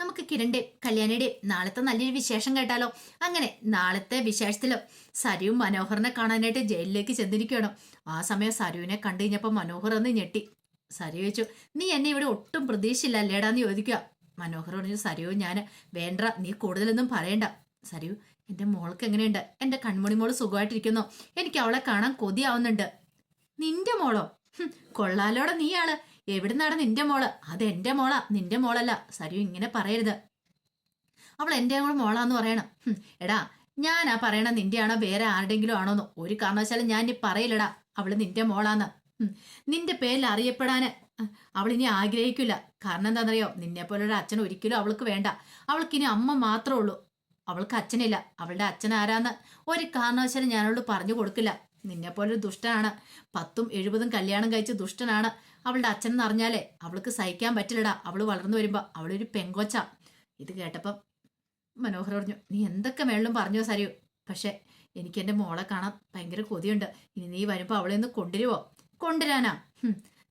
നമുക്ക് കിരണിന്റെ കല്യാണിയുടെ നാളത്തെ നല്ലൊരു വിശേഷം കേട്ടാലോ? അങ്ങനെ നാളത്തെ വിശേഷത്തിലോ സരുവും മനോഹറിനെ കാണാനായിട്ട് ജയിലിലേക്ക് ചെന്നിരിക്കുകയാണ്. ആ സമയം സരുവിനെ കണ്ടു കഴിഞ്ഞപ്പോൾ മനോഹർ ഒന്ന് ഞെട്ടി. സരു ചോദിച്ചു നീ എന്നെ ഇവിടെ ഒട്ടും പ്രതീക്ഷയില്ല അല്ലേടാന്ന് ചോദിക്കുക. മനോഹർ പറഞ്ഞു സരു ഞാൻ വേണ്ട നീ കൂടുതലൊന്നും പറയണ്ട. സരു എന്റെ മോൾക്ക് എങ്ങനെയുണ്ട്? എന്റെ കൺമണി മോൾ സുഖമായിട്ടിരിക്കുന്നു. എനിക്ക് അവളെ കാണാൻ കൊതിയാവുന്നുണ്ട്. നിന്റെ മോളോ? കൊള്ളാലോടെ നീയാൾ. എവിടുന്നാണ് നിന്റെ മോൾ? അത് എന്റെ മോളാ. നിന്റെ മോളല്ല. സരു ഇങ്ങനെ പറയരുത്. അവൾ എന്റെ മോളാന്ന് പറയണം. എടാ ഞാൻ ആ പറയണ നിന്റെ ആണോ വേറെ ആരുടെങ്കിലും ആണോന്ന്? ഒരു കാരണവശാലും ഞാൻ ഇനി പറയില്ലടാ. അവൾ നിന്റെ മോളാന്ന്. നിന്റെ പേരിൽ അറിയപ്പെടാന് അവൾ ഇനി ആഗ്രഹിക്കില്ല. കാരണം എന്താണെന്നറിയോ? നിന്നെ പോലൊരു അച്ഛൻ ഒരിക്കലും അവൾക്ക് വേണ്ട. അവൾക്ക് ഇനി അമ്മ മാത്രമേ ഉള്ളൂ. അവൾക്ക് അച്ഛനില്ല. അവളുടെ അച്ഛൻ ആരാന്ന് ഒരു കാരണവശാലും ഞാനോട് പറഞ്ഞു കൊടുക്കില്ല. നിന്നെ പോലൊരു ദുഷ്ടനാണ്. പത്തും എഴുപതും കല്യാണം കഴിച്ച ദുഷ്ടനാണ്. അവളുടെ അച്ഛൻ എന്ന് അറിഞ്ഞാലേ അവൾക്ക് സഹിക്കാൻ പറ്റില്ലടാ. അവൾ വളർന്നു വരുമ്പോ അവളൊരു പെങ്കോച്ച. ഇത് കേട്ടപ്പം മനോഹർ പറഞ്ഞു നീ എന്തൊക്കെ മേളിലും പറഞ്ഞോ സരിയു? പക്ഷെ എനിക്ക് എന്റെ മോളെ കാണാൻ ഭയങ്കര കൊതിയുണ്ട്. ഇനി നീ വരുമ്പോ അവളെ ഒന്ന് കൊണ്ടുവരുവോ? കൊണ്ടുവരാനാ?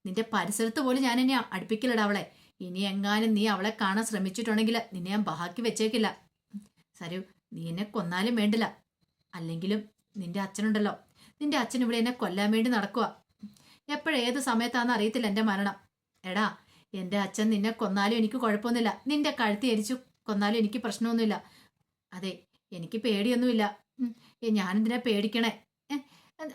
നിന്റെ പരിസരത്ത് പോലും ഞാൻ എന്നെ അടുപ്പിക്കില്ലടാ അവളെ. ഇനി എങ്ങാനും നീ അവളെ കാണാൻ ശ്രമിച്ചിട്ടുണ്ടെങ്കിൽ നിന്നെ ഞാൻ ബാക്കി വെച്ചേക്കില്ല. സരു നീ എന്നെ കൊന്നാലും വേണ്ടില്ല. അല്ലെങ്കിലും നിന്റെ അച്ഛനുണ്ടല്ലോ. നിന്റെ അച്ഛൻ ഇവിടെ എന്നെ കൊല്ലാൻ വേണ്ടി നടക്കുക എപ്പോഴേത് സമയത്താണെന്ന് അറിയത്തില്ല എന്റെ മരണം. എടാ എന്റെ അച്ഛൻ നിന്നെ കൊന്നാലും എനിക്ക് കുഴപ്പമൊന്നുമില്ല. നിന്റെ കഴുത്തി എരിച്ചു കൊന്നാലും എനിക്ക് പ്രശ്നമൊന്നുമില്ല. അതെ എനിക്ക് പേടിയൊന്നുമില്ല. ഞാനെന്തിനാ പേടിക്കണേ?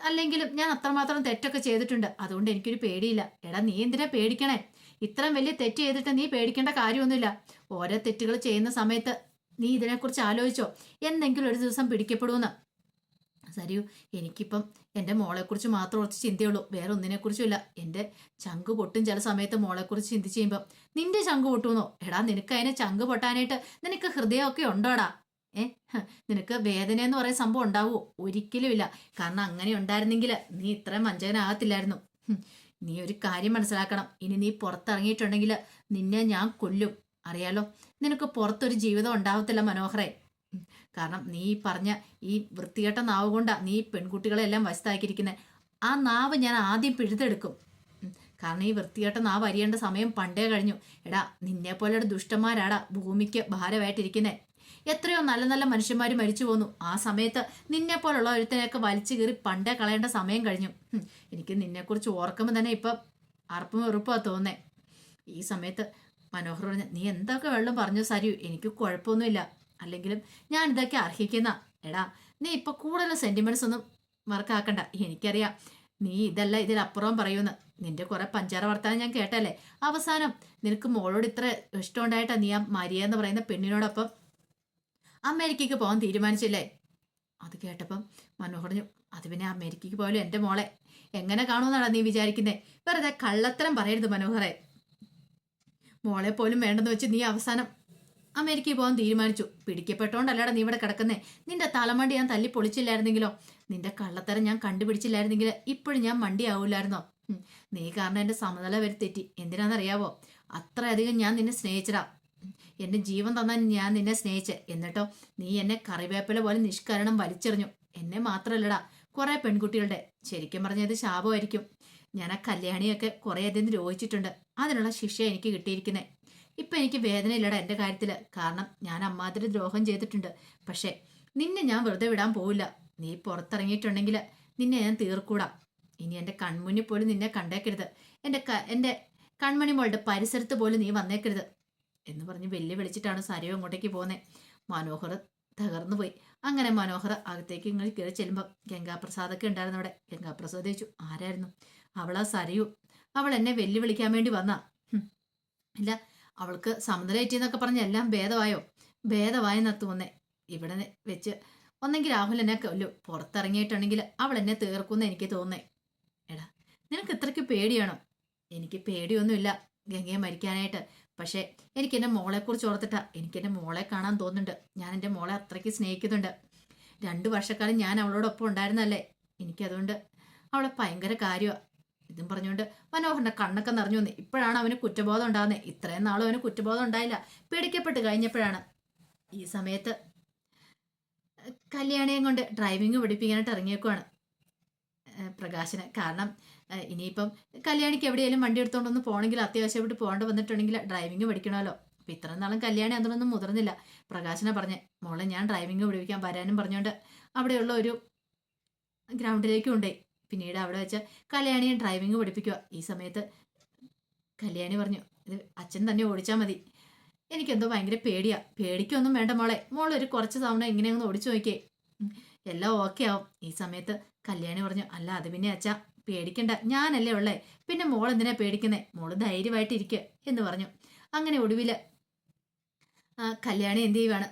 അല്ലെങ്കിലും ഞാൻ അത്രമാത്രം തെറ്റൊക്കെ ചെയ്തിട്ടുണ്ട്. അതുകൊണ്ട് എനിക്കൊരു പേടിയില്ല. എടാ നീ എന്തിനാ പേടിക്കണേ? ഇത്രയും വലിയ തെറ്റ് ചെയ്തിട്ട് നീ പേടിക്കേണ്ട കാര്യമൊന്നുമില്ല. ഓരോ തെറ്റുകൾ ചെയ്യുന്ന സമയത്ത് നീ ഇതിനെക്കുറിച്ച് ആലോചിച്ചോ? എന്തെങ്കിലും ഒരു ദിവസം പിടിക്കപ്പെടുമെന്ന്. സരിയു എനിക്കിപ്പം എന്റെ മോളെക്കുറിച്ച് മാത്രം കുറച്ച് ചിന്തയുള്ളൂ. വേറെ ഒന്നിനെക്കുറിച്ചുമില്ല എന്റെ ചങ്ക് പൊട്ടും ചില സമയത്ത് മോളെക്കുറിച്ച് ചിന്തിച്ച് കഴിയുമ്പം നിന്റെ ചങ്ക് പൊട്ടുമെന്നോ? എടാ നിനക്ക് അതിനെ ചങ്ക് പൊട്ടാനായിട്ട് നിനക്ക് ഹൃദയമൊക്കെ ഉണ്ടോടാ? ഏ നിനക്ക് വേദന എന്ന് പറയുന്ന സംഭവം ഉണ്ടാവുമോ? ഒരിക്കലും ഇല്ല. കാരണം അങ്ങനെ ഉണ്ടായിരുന്നെങ്കിൽ നീ ഇത്രയും വഞ്ചകനാകത്തില്ലായിരുന്നു. നീ ഒരു കാര്യം മനസ്സിലാക്കണം. ഇനി നീ പുറത്തിറങ്ങിയിട്ടുണ്ടെങ്കിൽ നിന്നെ ഞാൻ കൊല്ലും. അറിയാലോ? നിനക്ക് പുറത്തൊരു ജീവിതം ഉണ്ടാവത്തില്ല മനോഹരെ. കാരണം നീ പറഞ്ഞ ഈ വൃത്തികെട്ട നാവ് കൊണ്ടാ നീ പെൺകുട്ടികളെ എല്ലാം വശത്താക്കിയിരിക്കുന്നത് ആ നാവ് ഞാൻ ആദ്യം പിഴുതെടുക്കും. കാരണം ഈ വൃത്തികെട്ട നാവ് അരിയേണ്ട സമയം പണ്ടേ കഴിഞ്ഞു. എടാ നിന്നെ പോലെയുള്ള ദുഷ്ടന്മാരാടാ ഭൂമിക്ക് ഭാരമായിട്ടിരിക്കുന്നത് എത്രയോ നല്ല നല്ല മനുഷ്യന്മാർ മരിച്ചു പോന്നു. ആ സമയത്ത് നിന്നെ പോലുള്ള ഒരുത്തനെയൊക്കെ വലിച്ചു കീറി പണ്ടേ കളയേണ്ട സമയം കഴിഞ്ഞു. എനിക്ക് നിന്നെക്കുറിച്ച് ഓർക്കുമ്പോൾ തന്നെ ഇപ്പം അറപ്പും വെറുപ്പാ തോന്നേ ഈ സമയത്ത് മനോഹർ പറഞ്ഞ നീ എന്തൊക്കെ വെള്ളം പറഞ്ഞു സരിയു? എനിക്ക് കുഴപ്പമൊന്നുമില്ല. അല്ലെങ്കിലും ഞാൻ ഇതൊക്കെ അർഹിക്കുന്ന എടാ നീ ഇപ്പൊ കൂടുതൽ സെന്റിമെന്റ്സ് ഒന്നും മറക്കാക്കണ്ട എനിക്കറിയാം. നീ ഇതല്ല ഇതിലപ്പുറം പറയുമെന്ന് നിന്റെ കുറെ പഞ്ചാര വർത്താനം ഞാൻ കേട്ടല്ലേ? അവസാനം നിനക്ക് മോളോട് ഇത്ര ഇഷ്ടമുണ്ടായിട്ടാ നീ ആ മരിയ എന്ന് പറയുന്ന പെണ്ണിനോടൊപ്പം അമേരിക്കയ്ക്ക് പോകാൻ തീരുമാനിച്ചില്ലേ? അത് കേട്ടപ്പം മനോഹറിഞ്ഞു അത് പിന്നെ അമേരിക്കയ്ക്ക് പോയാലും എന്റെ മോളെ എങ്ങനെ കാണുമെന്നാണ് നീ വിചാരിക്കുന്നേ? വെറുതെ കള്ളത്തരം പറയരുത് മനോഹറെ. മോളെ പോലും വേണ്ടെന്ന് വെച്ച് നീ അവസാനം അമേരിക്കയിൽ പോകാൻ തീരുമാനിച്ചു. പിടിക്കപ്പെട്ടോണ്ടല്ലടാ നീ ഇവിടെ കിടക്കുന്നേ. നിന്റെ തലമണ്ടി ഞാൻ തല്ലി പൊളിച്ചില്ലായിരുന്നെങ്കിലോ? നിന്റെ കള്ളത്തരം ഞാൻ കണ്ടുപിടിച്ചില്ലായിരുന്നെങ്കിൽ ഇപ്പോഴും ഞാൻ മണ്ടിയാവൂലായിരുന്നോ? നീ കാരണം എന്റെ സമനില വരുത്തെറ്റി എന്തിനാണെന്നറിയാവോ അത്രയധികം ഞാൻ നിന്നെ സ്നേഹിച്ചടാ എന്റെ ജീവൻ തന്നാൽ ഞാൻ നിന്നെ സ്നേഹിച്ച്. എന്നിട്ടോ നീ എന്നെ കറിവേപ്പില പോലെ നിഷ്കരണം വലിച്ചെറിഞ്ഞു. എന്നെ മാത്രമല്ലടാ കുറെ പെൺകുട്ടികളുടെ. ശരിക്കും പറഞ്ഞത് ശാപമായിരിക്കും. ഞാൻ ആ കല്യാണിയൊക്കെ കുറേയധികം രോഹിച്ചിട്ടുണ്ട് അതിനുള്ള ശിക്ഷ എനിക്ക് കിട്ടിയിരിക്കുന്നത് ഇപ്പൊ എനിക്ക് വേദനയില്ലടാ എന്റെ കാര്യത്തിൽ കാരണം ഞാൻ അമ്മാതിരി ദ്രോഹം ചെയ്തിട്ടുണ്ട്. പക്ഷേ നിന്നെ ഞാൻ വെറുതെ വിടാൻ പോവില്ല. നീ പുറത്തിറങ്ങിയിട്ടുണ്ടെങ്കിൽ നിന്നെ ഞാൻ തീർക്കൂടാ. ഇനി എന്റെ കൺമുന്നിൽ പോലും നിന്നെ കണ്ടേക്കരുത്. എന്റെ ക- എന്റെ കൺമണി മോളുടെ പരിസരത്ത് പോലും നീ വന്നേക്കരുത്. എന്ന് പറഞ്ഞ് വെല്ലു വിളിച്ചിട്ടാണ് സരയോ അങ്ങോട്ടേക്ക് പോകുന്നത് മനോഹർ തകർന്നു പോയി. അങ്ങനെ മനോഹർ അകത്തേക്ക് ഇങ്ങനെ കയറി ചെല്ലുമ്പോൾ ഗംഗാപ്രസാദൊക്കെ ഉണ്ടായിരുന്നു അവിടെ. ഗംഗാപ്രസാദ് ചോദിച്ചു ആരായിരുന്നു? അവളാ സരയു. അവൾ എന്നെ വെല്ലുവിളിക്കാൻ വേണ്ടി വന്നാ. ഇല്ല അവൾക്ക് സമനിലേറ്റെന്നൊക്കെ പറഞ്ഞ് എല്ലാം ഭേദമായോ? ഭേദമായെന്നാ തോന്നേ ഇവിടെ വെച്ച് ഒന്നെങ്കിൽ രാഹുൽ എന്നെ കൊല്ലു. പുറത്തിറങ്ങിയിട്ടുണ്ടെങ്കിൽ അവൾ എന്നെ തീർക്കുമെന്ന് എനിക്ക് തോന്നേ. എടാ നിനക്ക് ഇത്രയ്ക്ക് പേടിയാണോ? എനിക്ക് പേടിയൊന്നുമില്ല ഗംഗയെ മരിക്കാനായിട്ട്. പക്ഷേ എനിക്ക് എന്റെ മോളെക്കുറിച്ച് ഓർത്തിട്ടാ. എനിക്ക് എന്റെ മോളെ കാണാൻ തോന്നുന്നുണ്ട്. ഞാൻ എന്റെ മോളെ അത്രയ്ക്ക് സ്നേഹിക്കുന്നുണ്ട്. രണ്ടു വർഷക്കാലം ഞാൻ അവളോടൊപ്പം ഉണ്ടായിരുന്നല്ലേ എനിക്കതുകൊണ്ട് അവളെ ഭയങ്കര കാര്യമാണ് ഇതും പറഞ്ഞുകൊണ്ട് മനോഹറിന്റെ കണ്ണൊക്കെ നിറഞ്ഞു വന്നു. ഇപ്പോഴാണ് അവന് കുറ്റബോധം ഉണ്ടാകുന്നത്. ഇത്രയും നാളും അവന് കുറ്റബോധം ഉണ്ടായില്ല. പേടിക്കപ്പെട്ട് കഴിഞ്ഞപ്പോഴാണ് ഈ സമയത്ത് കല്യാണിയും കൊണ്ട് ഡ്രൈവിംഗ് പഠിപ്പിക്കാനായിട്ട് ഇറങ്ങിയേക്കുവാണ് പ്രകാശന്. കാരണം ഇനിയിപ്പം കല്യാണിക്ക് എവിടെയെങ്കിലും വണ്ടി എടുത്തോണ്ടൊന്ന് പോകണമെങ്കിൽ അത്യാവശ്യമായിട്ട് പോകേണ്ട വന്നിട്ടുണ്ടെങ്കിൽ ഡ്രൈവിംഗ് പഠിക്കണമല്ലോ അപ്പം ഇത്രയും നാളും കല്യാണി അതിനൊന്നും മുതിർന്നില്ല. പ്രകാശന പറഞ്ഞ് മോളെ ഞാൻ ഡ്രൈവിംഗ് പഠിപ്പിക്കാൻ വരാനും പറഞ്ഞുകൊണ്ട് അവിടെയുള്ള ഒരു ഗ്രൗണ്ടിലേക്കും കൊണ്ടേ പിന്നീട് അവിടെ വെച്ച് കല്യാണിയെ ഡ്രൈവിംഗ് പഠിപ്പിക്കുക ഈ സമയത്ത് കല്യാണി പറഞ്ഞു ഇത് അച്ഛൻ തന്നെ ഓടിച്ചാൽ മതി. എനിക്കെന്തോ ഭയങ്കര പേടിയാ. പേടിക്കൊന്നും വേണ്ട മോളെ. മോളൊരു കുറച്ച് തവണ ഇങ്ങനെയൊന്ന് ഓടിച്ചു നോക്കിയേ. എല്ലാം ഓക്കെ ആവും. ഈ സമയത്ത് കല്യാണി പറഞ്ഞു അല്ല അത് പിന്നെ അച്ഛ പേടിക്കണ്ട. ഞാനല്ലേ ഉള്ളേ. പിന്നെ മോൾ എന്തിനാ പേടിക്കുന്നേ? മോൾ ധൈര്യമായിട്ട് ഇരിക്കുക എന്ന് പറഞ്ഞു. അങ്ങനെ ഒടുവിൽ കല്യാണി എന്ത് ചെയ്യുവാണ്?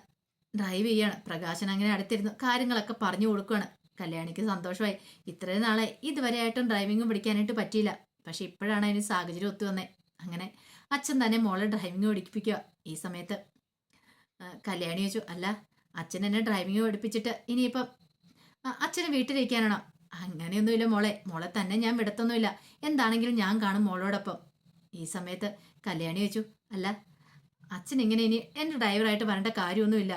ഡ്രൈവ് ചെയ്യാണ്. പ്രകാശൻ അങ്ങനെ അടുത്തിരുന്നു കാര്യങ്ങളൊക്കെ പറഞ്ഞു കൊടുക്കുകയാണ് കല്യാണിക്ക് സന്തോഷമായി. ഇത്രയും നാളെ ഇതുവരെയായിട്ടും ഡ്രൈവിംഗ് പഠിക്കാനായിട്ട് പറ്റിയില്ല. പക്ഷെ ഇപ്പോഴാണ് അതിന് സാഹചര്യം ഒത്തു വന്നേ. അങ്ങനെ അച്ഛൻ തന്നെ മോളെ ഡ്രൈവിംഗ് പഠിപ്പിക്കുക ഈ സമയത്ത്. കല്യാണി ചോദിച്ചു അല്ല അച്ഛൻ എന്നെ ഡ്രൈവിംഗ് പഠിപ്പിച്ചിട്ട് ഇനിയിപ്പം അച്ഛന് വീട്ടിലിരിക്കാനാണോ? അങ്ങനെയൊന്നുമില്ല മോളെ. മോളെ തന്നെ ഞാൻ വിടത്തൊന്നുമില്ല. എന്താണെങ്കിലും ഞാൻ കാണും മോളോടൊപ്പം. ഈ സമയത്ത് കല്യാണി ചോദിച്ചു അല്ല അച്ഛൻ ഇങ്ങനെ ഇനി എന്റെ ഡ്രൈവറായിട്ട് വരേണ്ട കാര്യമൊന്നുമില്ല.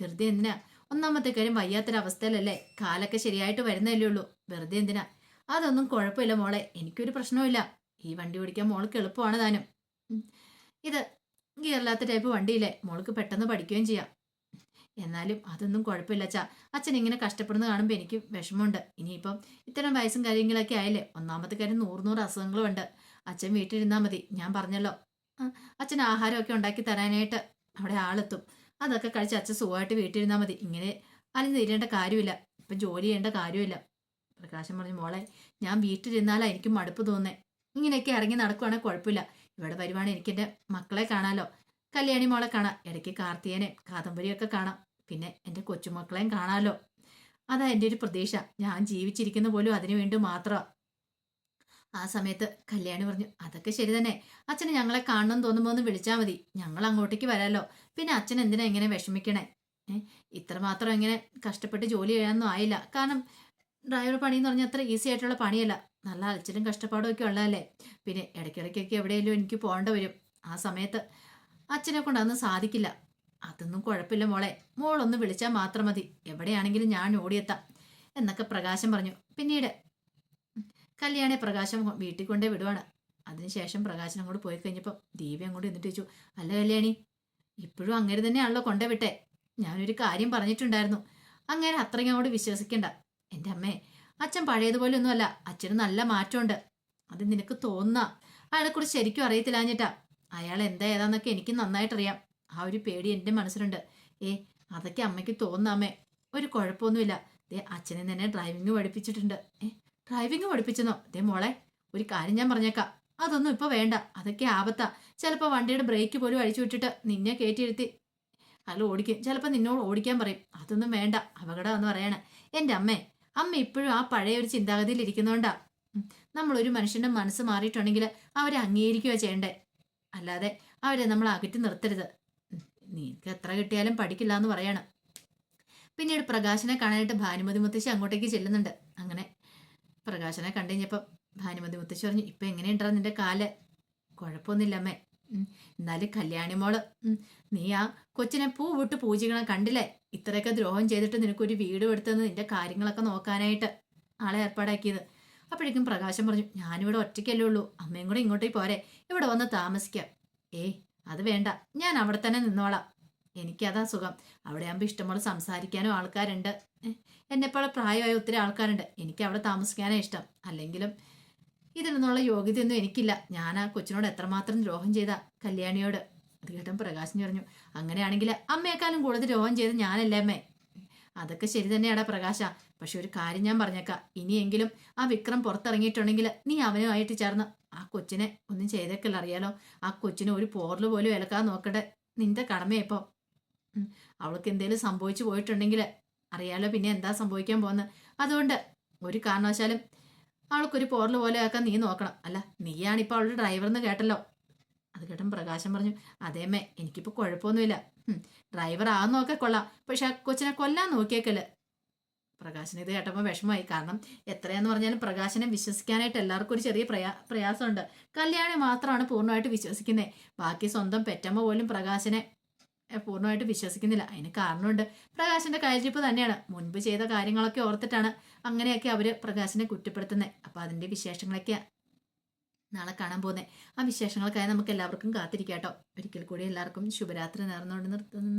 വെറുതെ എന്തിനാ ഒന്നാമത്തെ കാര്യം വയ്യാത്തൊരവസ്ഥയിലല്ലേ? കാലൊക്കെ ശരിയായിട്ട് വരുന്നല്ലേ ഉള്ളൂ. വെറുതെ എന്തിനാ? അതൊന്നും കുഴപ്പമില്ല മോളെ. എനിക്കൊരു പ്രശ്നവുമില്ല. ഈ വണ്ടി ഓടിക്കാൻ മോൾക്ക് എളുപ്പമാണ് താനും. ഇത് ഗിയറില്ലാത്ത ടൈപ്പ് വണ്ടിയില്ലേ? മോൾക്ക് പെട്ടെന്ന് പഠിക്കുകയും ചെയ്യാം. എന്നാലും അതൊന്നും കുഴപ്പമില്ല അച്ഛാ. അച്ഛൻ ഇങ്ങനെ കഷ്ടപ്പെടുന്നത് കാണുമ്പോൾ എനിക്ക് വിഷമമുണ്ട്. ഇനിയിപ്പം ഇത്തരം വയസ്സും കാര്യങ്ങളൊക്കെ ആയില്ലേ? ഒന്നാമത്തെ കാര്യം നൂറ് നൂറ് അസുഖങ്ങളും ഉണ്ട്. അച്ഛൻ വീട്ടിലിരുന്നാൽ മതി. ഞാൻ പറഞ്ഞല്ലോ. അച്ഛൻ ആഹാരമൊക്കെ ഉണ്ടാക്കി തരാനായിട്ട് അവിടെ ആളെത്തും. അതൊക്കെ കഴിച്ച് അച്ഛൻ സുഖമായിട്ട് വീട്ടിലിരുന്നാൽ മതി. ഇങ്ങനെ അലഞ്ഞു തീരേണ്ട കാര്യമില്ല. ഇപ്പം ജോലി ചെയ്യേണ്ട കാര്യമില്ല. പ്രകാശം പറഞ്ഞു മോളെ ഞാൻ വീട്ടിലിരുന്നാലാ എനിക്ക് മടുപ്പ് തോന്നേ. ഇങ്ങനെയൊക്കെ ഇറങ്ങി നടക്കുവാണെങ്കിൽ കുഴപ്പമില്ല. ഇവിടെ വരുവാണെങ്കിൽ എനിക്ക് എന്റെ മക്കളെ കാണാമല്ലോ കല്യാണി മോളെ കാണാം. ഇടയ്ക്ക് കാർത്തികനെ കാദംബരിയൊക്കെ കാണാം. പിന്നെ എന്റെ കൊച്ചുമക്കളെയും കാണാമല്ലോ അതാ എന്റെ ഒരു പ്രതീക്ഷ. ഞാൻ ജീവിച്ചിരിക്കുന്ന പോലും അതിനു വേണ്ടി മാത്രമാണ് ആ സമയത്ത് കല്യാണി പറഞ്ഞു അതൊക്കെ ശരി തന്നെ. അച്ഛന് ഞങ്ങളെ കാണണം തോന്നുമ്പോൾ ഒന്ന് വിളിച്ചാൽ മതി. ഞങ്ങൾ അങ്ങോട്ടേക്ക് വരാലോ. പിന്നെ അച്ഛൻ എന്തിനാ ഇങ്ങനെ വിഷമിക്കണേ? ഇത്രമാത്രം ഇങ്ങനെ കഷ്ടപ്പെട്ട് ജോലി ചെയ്യാനൊന്നും ആയില്ല. കാരണം ഡ്രൈവർ പണി എന്ന് പറഞ്ഞാൽ അത്ര ഈസി ആയിട്ടുള്ള പണിയല്ല. നല്ല അലച്ചിലും കഷ്ടപ്പാടും ഒക്കെ ഉള്ളതല്ലേ. പിന്നെ ഇടയ്ക്കിടയ്ക്കൊക്കെ എവിടെയെങ്കിലും എനിക്ക് പോകേണ്ട വരും. ആ സമയത്ത് അച്ഛനെ കൊണ്ട് അതൊന്നും സാധിക്കില്ല. അതൊന്നും കുഴപ്പമില്ല മോളെ. മോളൊന്ന് വിളിച്ചാൽ മാത്രം മതി. എവിടെയാണെങ്കിലും ഞാൻ ഓടിയെത്താം. എന്നൊക്കെ പ്രകാശം പറഞ്ഞു. പിന്നീട് കല്യാണി പ്രകാശം വീട്ടിൽ കൊണ്ടേ വിടുവാണ്. അതിനുശേഷം പ്രകാശൻ അങ്ങോട്ട് പോയി കഴിഞ്ഞപ്പോൾ ദീപി അങ്ങോട്ട് എന്നിട്ട് ചോദിച്ചു അല്ല കല്യാണി ഇപ്പോഴും അങ്ങനെ തന്നെയാണല്ലോ കൊണ്ടേ വിട്ടെ. ഞാനൊരു കാര്യം പറഞ്ഞിട്ടുണ്ടായിരുന്നു. അങ്ങനെ അത്രയും അങ്ങോട്ട് വിശ്വസിക്കണ്ട. എന്റെ അമ്മേ അച്ഛൻ പഴയതുപോലെ ഒന്നുമല്ല അച്ഛന് നല്ല മാറ്റമുണ്ട്. അത് നിനക്ക് തോന്നുന്ന അയാളെക്കുറിച്ച് ശരിക്കും അറിയത്തില്ലാഞ്ഞിട്ടാ. അയാൾ എന്താ ഏതാന്നൊക്കെ എനിക്ക് നന്നായിട്ടറിയാം. ആ ഒരു പേടി എന്റെ മനസ്സിലുണ്ട്. ഏ അതൊക്കെ അമ്മയ്ക്ക് തോന്നാമേ ഒരു കുഴപ്പമൊന്നുമില്ല. ദേ അച്ഛനെ തന്നെ ഡ്രൈവിംഗ് പഠിപ്പിച്ചിട്ടുണ്ട്. ഏ ഡ്രൈവിംഗ് പഠിപ്പിച്ചെന്നോ? ദേ മോളെ ഒരു കാര്യം ഞാൻ പറഞ്ഞേക്കാം. അതൊന്നും ഇപ്പൊ വേണ്ട. അതൊക്കെ ആപത്താ. ചിലപ്പോൾ വണ്ടിയുടെ ബ്രേക്ക് പോലും അഴിച്ചു വിട്ടിട്ട് നിന്നെ കയറ്റിയിരുത്തി അല്ല ഓടിക്കും. ചിലപ്പോൾ നിന്നോട് ഓടിക്കാൻ പറയും. അതൊന്നും വേണ്ട. അപകടം എന്ന് പറയണേ. എന്റെ അമ്മേ അമ്മ ഇപ്പോഴും ആ പഴയ ഒരു ചിന്താഗതിയിൽ ഇരിക്കുന്നോണ്ടാ. നമ്മളൊരു മനുഷ്യന്റെ മനസ്സ് മാറിയിട്ടുണ്ടെങ്കിൽ അവരെ അംഗീകരിക്കുക ചെയ്യണ്ടേ? അല്ലാതെ അവരെ നമ്മൾ അകറ്റി നിർത്തരുത്. നിനക്ക് എത്ര കിട്ടിയാലും പഠിക്കില്ല എന്ന് പറയണം. പിന്നീട് പ്രകാശനെ കാണാനായിട്ട് ഭാനുമതി മുത്തശ്ശി അങ്ങോട്ടേക്ക് ചെല്ലുന്നുണ്ട്. അങ്ങനെ പ്രകാശനെ കണ്ടു കഴിഞ്ഞപ്പം ഭാനുമതി മുത്തശ്ശി പറഞ്ഞു ഇപ്പൊ എങ്ങനെയുണ്ടാ നിന്റെ കാൽ? കുഴപ്പമൊന്നുമില്ല അമ്മേ. എന്നാലും കല്യാണി മോൾ നീ ആ കൊച്ചിനെ പൂ വിട്ട് പൂജിക്കണം കണ്ടില്ലേ? ഇത്രയൊക്കെ ദ്രോഹം ചെയ്തിട്ട് നിനക്കൊരു വീട് എടുത്തെന്ന് നിന്റെ കാര്യങ്ങളൊക്കെ നോക്കാനായിട്ട് ആളെ ഏർപ്പാടാക്കിയത്. അപ്പോഴേക്കും പ്രകാശം പറഞ്ഞു ഞാനിവിടെ ഒറ്റയ്ക്കല്ലേ ഉള്ളൂ. അമ്മയും കൂടെ ഇങ്ങോട്ടേ പോരെ. ഇവിടെ വന്ന് താമസിക്കാം. ഏയ് അത് വേണ്ട. ഞാൻ അവിടെ തന്നെ നിന്നോളാം. എനിക്കതാ സുഖം. അവിടെ ആകുമ്പോൾ ഇഷ്ടംപോലെ സംസാരിക്കാനും ആൾക്കാരുണ്ട്. എന്നെപ്പോലെ പ്രായമായ ഒത്തിരി ആൾക്കാരുണ്ട്. എനിക്ക് അവിടെ താമസിക്കാനേ ഇഷ്ടം. അല്ലെങ്കിലും ഇതിനൊന്നുള്ള യോഗ്യതയൊന്നും എനിക്കില്ല. ഞാൻ ആ കൊച്ചിനോട് എത്രമാത്രം ദ്രോഹം ചെയ്ത? കല്യാണിയോട്. അത് കേട്ടും പ്രകാശിന് പറഞ്ഞു അങ്ങനെയാണെങ്കിൽ അമ്മയെക്കാളും കൂടുതൽ ദ്രോഹം ചെയ്ത് ഞാനല്ലേ അമ്മേ? അതൊക്കെ ശരി തന്നെയാടാ പ്രകാശ. പക്ഷെ ഒരു കാര്യം ഞാൻ പറഞ്ഞേക്കാം. ഇനിയെങ്കിലും ആ വിക്രം പുറത്തിറങ്ങിയിട്ടുണ്ടെങ്കിൽ നീ അവനുമായിട്ട് ചേർന്ന് ആ കൊച്ചിനെ ഒന്നും ചെയ്തേക്കല്ല അറിയാലോ ആ കൊച്ചിനെ ഒരു പോറിൽ പോലും ഇലക്കാൻ നോക്കട്ടെ. നിന്റെ കടമയപ്പോ അവൾക്ക് എന്തേലും സംഭവിച്ചു പോയിട്ടുണ്ടെങ്കിൽ അറിയാലോ പിന്നെ എന്താ സംഭവിക്കാൻ പോകുന്നത് അതുകൊണ്ട് ഒരു കാരണവശാലും അവൾക്കൊരു പോറൽ പോലെ ആക്കാൻ നീ നോക്കണം. അല്ല നീയാണിപ്പോൾ അവളുടെ ഡ്രൈവർ എന്ന് കേട്ടല്ലോ. അത് കേട്ടും പ്രകാശം പറഞ്ഞു അതേമേ എനിക്കിപ്പോൾ കുഴപ്പമൊന്നുമില്ല. ഡ്രൈവർ ആകുന്നൊക്കെ കൊള്ളാം. പക്ഷെ ആ കൊച്ചിനെ കൊല്ലാൻ നോക്കിയേക്കൽ. പ്രകാശന് ഇത് കേട്ടപ്പോൾ വിഷമമായി. കാരണം എത്രയാന്ന് പറഞ്ഞാലും പ്രകാശനെ വിശ്വസിക്കാനായിട്ട് എല്ലാവർക്കും ഒരു ചെറിയ പ്രയാ പ്രയാസമുണ്ട്. കല്യാണി മാത്രമാണ് പൂർണമായിട്ട് വിശ്വസിക്കുന്നത് ബാക്കി സ്വന്തം പെറ്റമ്മ പോലും പ്രകാശനെ പൂർണമായിട്ട് വിശ്വസിക്കുന്നില്ല. അതിന് കാരണമുണ്ട്. പ്രകാശിന്റെ കയറ്റിപ്പ് തന്നെയാണ്. മുൻപ് ചെയ്ത കാര്യങ്ങളൊക്കെ ഓർത്തിട്ടാണ് അങ്ങനെയൊക്കെ അവർ പ്രകാശിനെ കുറ്റപ്പെടുത്തുന്നത് അപ്പൊ അതിന്റെ വിശേഷങ്ങളൊക്കെ നാളെ കാണാൻ പോകുന്നത് ആ വിശേഷങ്ങൾക്കായി നമുക്ക് എല്ലാവർക്കും കാത്തിരിക്കാട്ടോ. ഒരിക്കൽ കൂടി എല്ലാവർക്കും ശുഭരാത്രി നേർന്നുകൊണ്ട് നിർത്തുന്നു.